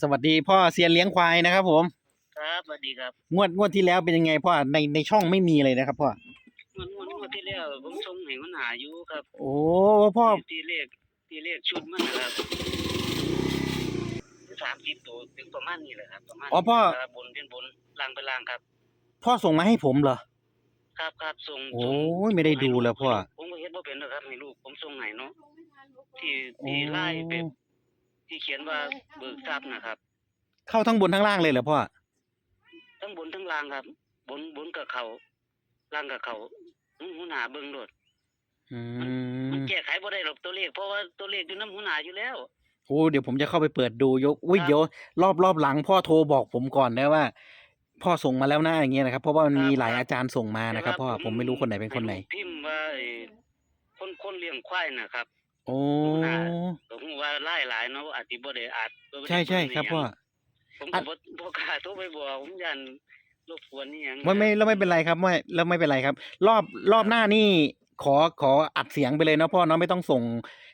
สวัสดีพ่อเซียนเลี้ยงควายนะครับผม ครับสวัสดีครับงวดงวดที่แล้วเป็นยังไงพ่อในในช่องไม่มีเลยนะครับพ่อ งวดงวดงวดที่แล้วผมส่งให้มันหาอยู่ครับโอ้พ่อที่เลขที่เลขชุดมันนะครับสามสิบตัวถึงประมาณนี้แหละครับประมาณอ๋อพ่อ ครับบนเป็นบนล่างเป็นล่างครับ พ่อส่งมาให้ผมเหรอ ครับครับส่งโอ้ส่งยไม่ได้ดูเลยพ่อ ผมก็เฮ็ดบ่เป็นหรอกครับให้ลูกผมส่งให้เนาะที่โอ้ที่ไล่เป็น ที่เขียนว่าเบิกทรัพย์นะครับ เข้าทั้งบนทั้งล่างเลยเหรอพ่อทั้งบนทั้งล่างครับ บนบนกับเขาล่างกับเขาหัวหน้าเบิ่งโดดอืมันมแก้ไขบ่ได้หรอกตัวเลขเพราะว่าตัวเลขอยู่น้ำหัวหน้าอยู่แล้วโอ้เดี๋ยวผมจะเข้าไปเปิดดูยกอุ้ยครับเดี๋ยวรอบรอบหลังพ่อโทรบอกผมก่อนนะว่า พ่อส่งมาแล้วนะอย่างเงี้ยนะครับ เพราะว่ามันครับมีหลายครับอาจารย์ส่งมานะครับพ่อผมไม่รู้คนไหนเป็นคนไหนให้ลูกพิมพ์ว่าไอ้คนคนเลี้ยงควายนะครับ โอ้น่าก็ฮู้ว่าหลายหลายๆเนาะอาจสิบ่ได้อาจบ่ได้ใช่ใช่ครับพ่อ ผมอัก็นบ่บ่กล้าโทรไปบอกผมยันรบกวนนี่หยังไม่ไม่แล้วไม่เป็นไรครับไม่แล้วไม่เป็นไรครับ รอบรอบหน้านี่ขอขออัดเสียงไปเลยนะพ่อเนาะไม่ต้องส่ง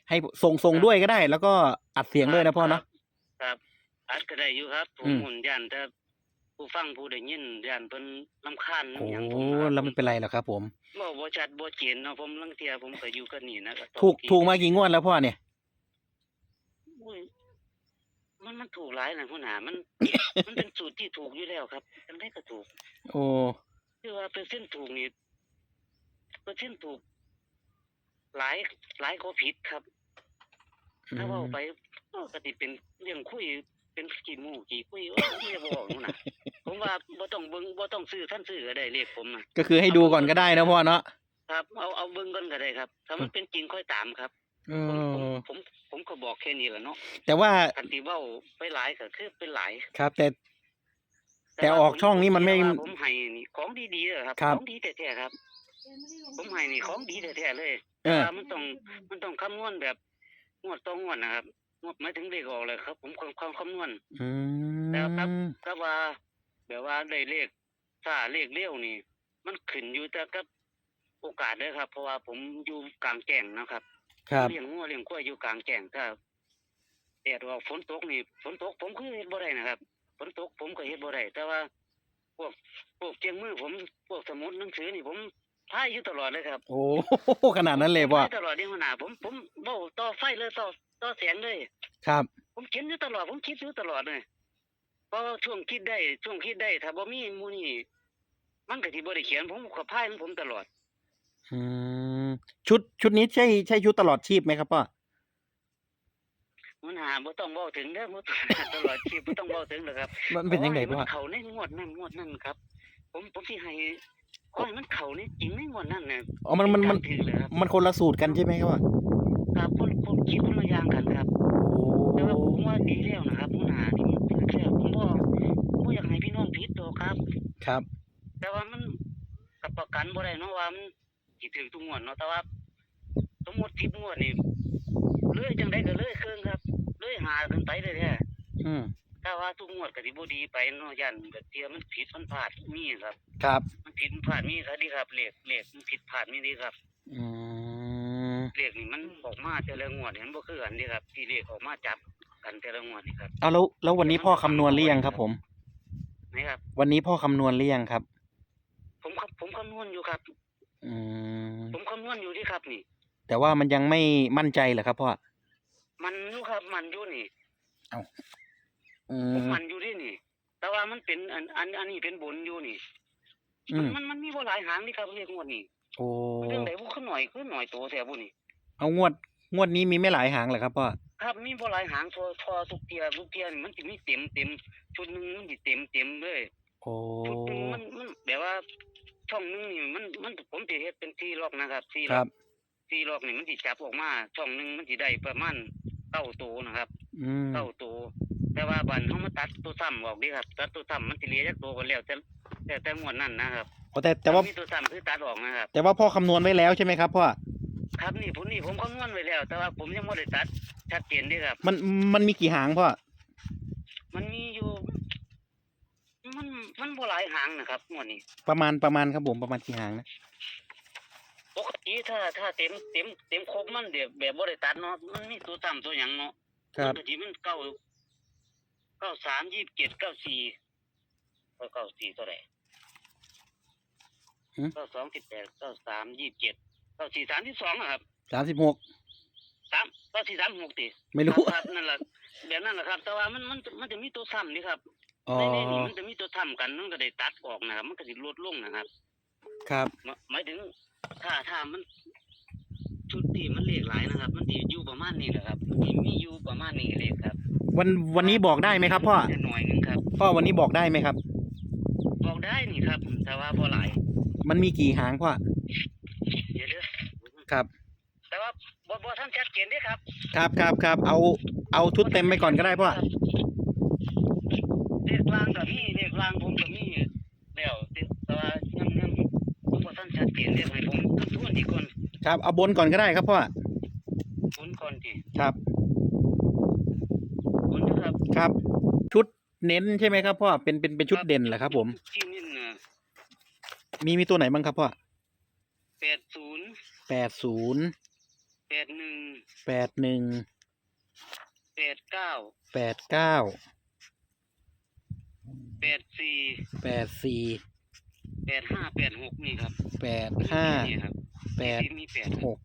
ให้ส่งส่งด้วยก็ได้ แล้วก็อัดเสียงด้วยนะพ่อเนาะ ครับอาจก็ได้อยู่ครับผมอืมหุ่นยันแต่ ผู้ฟังผู้ได้ยินยันเพิ่นรำคาญโอ้หยังผมครับแล้วไม่เป็นไรหรอกครับ ผม บ่บ่ชัดบ่เจนเนาะผมลังเที่ยผมก็อยู่กับนี่นะต้องถูกที่ถูกมากี่งวดแล้วพ่อเนี่ย อุ้ยมันมันถูกหลายนะหัวหน้ามัน มันเป็นสูตรที่ถูกอยู่แล้วครับจังไดก็ถูก โอ้คือว่าเปอร์เซ็นต์ถูกนี่เปอร์เซ็นต์ถูก หลายหลายก็ผิดครับ อืถ้ามเว่าไปก็ก็สิเป็นเรื่องคุยเป็นกี่หมู่กี่คุยโอ้ยไม่บอกนู่นน่ะ ผมว่าบ่ต้องเบิ่งบ่ต้องซื้อท่านซื้อก็ได้เรียกผมน่ะก็คือให้ดูก่อนก็ได้นะพ่อเนาะครับเอาเอาเบิ่งก่อนก็ได้ครับ ถ้ามันเป็นจริงค่อยตามครับเอผมผมอ ผมผมก็บอกแค่นี้แหละเนาะแต่ว่าคันที่เว้าไปหลายก็คือเป็นหลาย ครับแต่ แต่ว่าออกช่องนี้มันไม่ว่าผมให้นี่ของดีๆเลยครับ ครับ ของดีแท้ๆครับ ผมให้นี่ของดีแท้ๆเลยเออว่ามันต้องมันต้องคำนวณแบบงวดต่องวดนะครับงวดหมายถึงเลขออกเลยครับ ผมความความคำนวณ อืแล้วครับมก็ว่า แบบว่าได้เลขถ้าเลขเลี้ยวนี่ มันขึ้นอยู่แต่กับโอกาสเด้อครับ เพราะว่าผมอยู่กลางแจ้งนะครับครับเลี้ยงงัวเลี้ยงควายอยู่กลางแจ้งถ้าแดดออกฝนตกนี่ฝนตกผมคือเฮ็ดบ่ได้นะครับฝนตกผมก็เฮ็ดบ่ได้แต่ว่า พวกพวกเจียงมือผมพวกสมุดหนังสือนี่ผมพายอยู่ตลอดเลยครับ โอ้ขนาดนั้นเลยพ่อพายตลอดที่หัวหน้าผมผมเบ้าต่อไฟเลยต่อต่อแสงเลย ครับ ผมเขียนอยู่ตลอดผมคิดอยู่ตลอดเลย เพราะว่าช่วงคิดได้ช่วงคิดได้ ถ้าบ่มีหมู่นี่มันก็สิบ่ได้เขียนผมก็พายของผมตลอด อืมชุดชุดนี้ใช่ใช่ชุดตลอดชีพไหมครับพ่อหัวหน้าบ่ต้องเว้าถึงเด้อบ่ต้อง ตลอดชีพบ่ต้องเว้าถึงหรอกครับมันเป็นยังไงขอพ่อให้มันเข้าในงวดนั้นงวดนั้นครับ ผมผมสิให้ขอให้มันเข้าในจริงในงวดนั้นน่ะอ๋อ มันมันมันถือเลยครับมันคนละสูตรกันใช่ไหมครับพ่อ ครับคนคนคิดคนละอย่างกันครับแต่ว่า ผมว่าดีแล้วนะครับหัวหน้านี่มันถือแล้วผมบ่บ่อยากให้พี่น้องผิดตัวครับ ครับ แต่ว่ามันกับประกันบ่ได้เนาะว่ามันสิถึงทุกงวดเนาะแต่ว่าสมมุติ10งวดนี่เลื่อยจังไดก็เลื่อยครึ่งครับเลื่อยหาขึ้นไปเลยแท้อืมถ้าว่าทุกงวดก็สิบ่ดีไปเนาะยันแบบเทียมันผิดมันพลาดมีครับ ครับ มันผิดมันพลาดมีครับดีครับเลขเลขมันผิดพลาดมีดีครับอืมเลขนี่มันออกมาแต่ละงวดนี่มันบ่คือกันเดีครับที่เลขออกมาจับ กันแต่ละงวดนี่ครับเอาแล้วแล้ววันนี้พ่อคำนวณหรือยังครับ ผม นะครับ วันนี้พ่อคำนวณหรือยังครับ ผมครับผมคำนวณอยู่ครับ อืมผมคำนวณอยู่ที่ครับนี่ แต่ว่ามันยังไม่มั่นใจเหรอครับพ่อมันอยู่ครับ มันอยู่นี่ อืผมมมันอยู่ที่นี่ แต่ว่ามันเป็นอันอันอันนี้เป็นบนอยู่นี่ อืมมันมันมีบ่หลายหางนี่ครับเลขงวดนี้โอ้เรื่องใดบ่คือหน่อยคือหน่อยโตแท้บ่นี่เอางวดงวดนี้มีไม่หลายหางเหรอครับพ่อ ครับมีบ่หลายหางทอทอทุกเทียทุกเทียนี่มันสิมีเต็มเต็มชุดหนึงมันสิเต็มเต็มเลยโอ้ชุดหนึงมันมันแบบว่าช่องหนึงนี่มันมันผมสิเฮ็ดเป็นที่ล็อกนะครับที่คล็รัอบกที่ล็อกนี่มันสิจับออกมาช่องหนึงมันสิได้ประมาณเก้าตัวนะครับอืมเก้าตัวแต่ว่าบันเฮามาตัดตัวซ้ำออกดิครับ ตัดตัวซ้ำมันสิเหลือจักตัวก็แล้วแต่แต่แต่งวดนั้นนะครับโอ้แต่แต่ว่ามีตัวซ้ำคือตัดออกนะครับ แต่ว่าพ่อคำนวณไว้แล้วใช่ไหมครับพ่อ ครับนี่ผมนี่ผมคำนวณไว้แล้ว แต่ว่าผมยังบ่ได้ตัดชัดเจนเด้ครับ มันมันมีกี่หางพ่อ มันมีอยู่ มันมันบ่หลายหางนะครับงวดนี้ ประมาณประมาณครับผมประมาณกี่หางนะปกติถ้าถ้าเต็มเต็มเต็มครบมันเดี๋ยวแบบบ่ได้ตัดเนาะมันมีตัวซ้ำตัวหยังเนาะครับปกติมันเก้าเก้าสามยี่สิบเจ็ดเก้าสี่เก้าเก้าสี่เท่าไหร่เก้าสองสิบแปดเก้าสามยี่สิบเจ็ด เก้าสี่สามที่สองอะครับสามสิบหกสามเก้าสี่สามหกติไม่รู้ครับนั่นแหละแบบนั้นแหละครับ แต่ว่ามันมันมันจะมีตัวซ้ำนี่ครับอ๋อในในนี่มันจะมีตัวซ้ำกันมันก็ได้ตัดออกนะครับ มันก็จะลดลงนะครับ ครับหมายหมายถึงถ้าถ้ามันชุดที่มันเลขหลายนะครับ มันจะอยู่ประมาณนี้แหละครับมันสิมีอยู่ประมาณนี้เลขครับ วันวันนี้บอกได้ไหมครับพ่อจะหน่อยหนึงครับพ่อวันนี้บอกได้ไหมครับ บอกได้นี่ครับ แต่ว่าพอหลายมันมีกี่หางพ่อเดี๋ยวเด้อ ครับ แต่ว่าบ่บ่ท่านชัดเจนเด้อครับ ครับครับครับเอาเอาชุดเต็มไปก่อนก็ได้พ่อเลขกลางกับมีเลขกลางผมกับมีแล้วแต่ว่ายังยังผมบ่ท่านชัดเจนเด้อให้ผมทวนอีกคนครับเอาบนก่อนก็ได้ครับพ่อผลก่อนทีครับผลนะครับครับ ชุดเน้นใช่ไหมครับพ่อเป็นเป็นเป็นชุดเด่นเหรอครับ ผมที่นี่น่ะมีมีตัวไหนบ้างครับพ่อแปดศูนย์ แปดศูนย์แปดหนึ่งแปดหนึ่งแปดเก้าแปดเก้าแปดสี่แปดสี่แปดห้าแปดหกนี่ครับแปดห้านี่ครับแปดที่มีแปดหก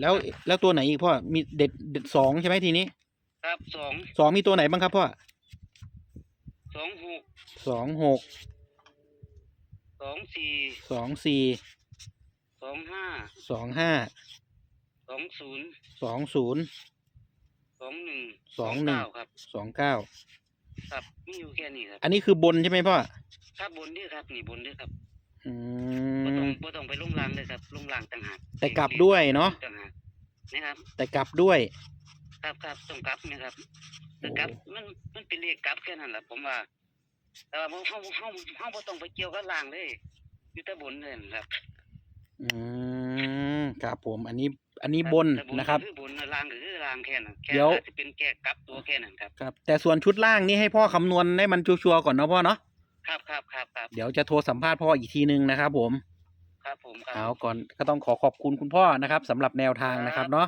แล้วแล้วตัวไหนอีกพ่อมีเด็ดเด็ดสองใช่ไหมทีนี้ ครับสองสองมีตัวไหนบ้างครับพ่อสองหกสองหกสองสี่สองสี่ สองห้าสองห้าสองศูนย์สองศูนย์สองหนึ่งสองหนึ่งเก้าครับสองเก้าครับมีอยู่แค่นี้ครับ อันนี้คือบนใช่ไหมพ่อครับบนด้วยครับนี่บนด้วยครับอืบ่ต้องมบ่ต้องไปลงรางเลยครับลงรางต่างหากแต่กลับด้วยเนาะต่างหากนะครับ แต่กลับด้วย ครับครับต้องกลับนะครับแต่กลับมันมันเป็นเลขกลับแค่นั้นแหละผมว่าแต่ว่าเฮาเฮาเฮาบ่ต้องไปเกี่ยวกับรางเลยอยู่แต่บนเลยนะครับ อืมครับผมอันนี้อันนี้บนแต่นะครับคือบนรางก็คือรางแค่นั้นแค่เดี๋ยว อาจจะเป็นแก้กลับตัวแค่นั้นครับ ครับ แต่ส่วนชุดล่างนี่ให้พ่อคำนวณให้มันชัวร์ๆก่อนเนาะพ่อเนาะครับครับครับครับเดี๋ยวจะโทรสัมภาษณ์พ่ออีกทีนึงนะครับผม ครับผมครัเอาก่อนก็ต้องขอขอบคุณคุณพ่อนะครับสำหรับแนวทางนะครับเนาะ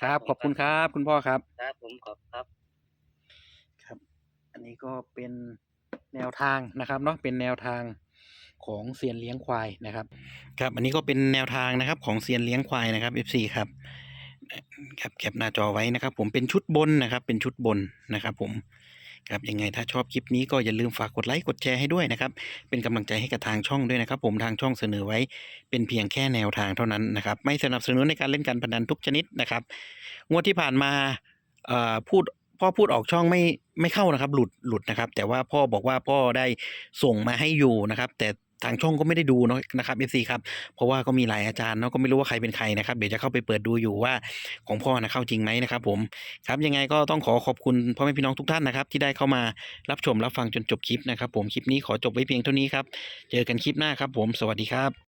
ครับขอบคุณครับคุณพ่อครับ ครับผมขอบครับ ครับ อันนี้ก็เป็นแนวทางนะครับเนาะเป็นแนวทาง ของเซียนเลี้ยงควายนะครับ ครับ อันนี้ก็เป็นแนวทางนะครับของเซียนเลี้ยงควายนะครับ FC ครับครับแคปหน้าจอไว้นะครับ ผมเป็นชุดบนนะครับ เป็นชุดบนนะครับ ผมครับยังไงถ้าชอบคลิปนี้ก็อย่าลืมฝากกดไลค์กดแชร์ให้ด้วยนะครับ เป็นกำลังใจให้กับทางช่องด้วยนะครับ ผมทางช่องเสนอไว้เป็นเพียงแค่แนวทางเท่านั้นนะครับ ไม่สนับสนุนในการเล่นการพนันทุกชนิดนะครับงวดที่ผ่านมาเอ่อพูดพ่อพูดออกช่องไม่ไม่เข้านะครับ หลุดหลุดนะครับ แต่ว่าพ่อบอกว่าพ่อได้ส่งมาให้อยู่นะครับ แต่ ทางช่องก็ไม่ได้ดูเนาะนะครับเอฟซีครับเพราะว่าก็มีหลายอาจารย์เนาะก็ไม่รู้ว่าใครเป็นใครนะครับเดี๋ยวจะเข้าไปเปิดดูอยู่ว่าของพ่อนะเข้าจริงไหมนะครับ ผมครับยังไงก็ต้องขอขอบคุณพ่อแม่พี่น้องทุกท่านนะครับ ที่ได้เข้ามารับชมรับฟังจนจบคลิปนะครับ ผมคลิปนี้ขอจบไว้เพียงเท่านี้ครับเจอกันคลิปหน้าครับ ผมสวัสดีครับ